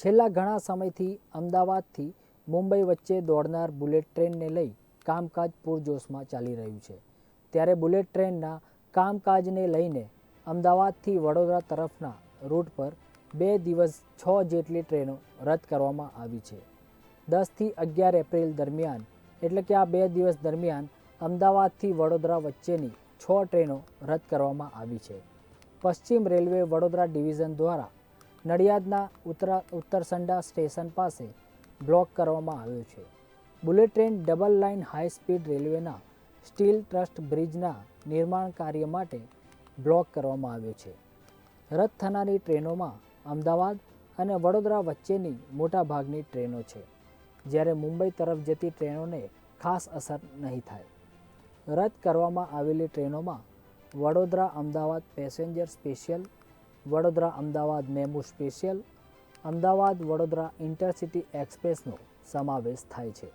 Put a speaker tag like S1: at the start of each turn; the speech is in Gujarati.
S1: છેલ્લા ઘણા સમયથી અમદાવાદથી મુંબઈ વચ્ચે દોડનાર બુલેટ ટ્રેનને લઈ કામકાજ પૂરજોશમાં ચાલી રહ્યું છે. ત્યારે બુલેટ ટ્રેનના કામકાજને લઈને અમદાવાદથી વડોદરા તરફના રૂટ પર બે દિવસ છ જેટલી ટ્રેનો રદ કરવામાં આવી છે. દસથી અગિયાર એપ્રિલ દરમિયાન, એટલે કે આ બે દિવસ દરમિયાન, અમદાવાદથી વડોદરા વચ્ચેની છ ટ્રેનો રદ કરવામાં આવી છે. પશ્ચિમ રેલવે વડોદરા ડિવિઝન દ્વારા નડિયાદના ઉત્તરા, ઉત્તરસંડા સ્ટેશન પાસે બ્લોક કરવામાં આવ્યો છે. Bullet train double line high speed રેલવેના સ્ટીલ ટ્રસ્ટ બ્રિજના નિર્માણ કાર્ય માટે બ્લોક કરવામાં આવ્યો છે. રદ થનારી ટ્રેનોમાં અમદાવાદ અને વડોદરા વચ્ચેની મોટાભાગની ટ્રેનો છે, જ્યારે મુંબઈ તરફ જતી ટ્રેનોને ખાસ અસર નહીં થાય. રદ કરવામાં આવેલી ટ્રેનોમાં Vadodara Ahmedabad passenger special Vadodara Ahmedabad MEMU special Ahmedabad Vadodara intercity એક્સપ્રેસનો સમાવેશ થાય છે.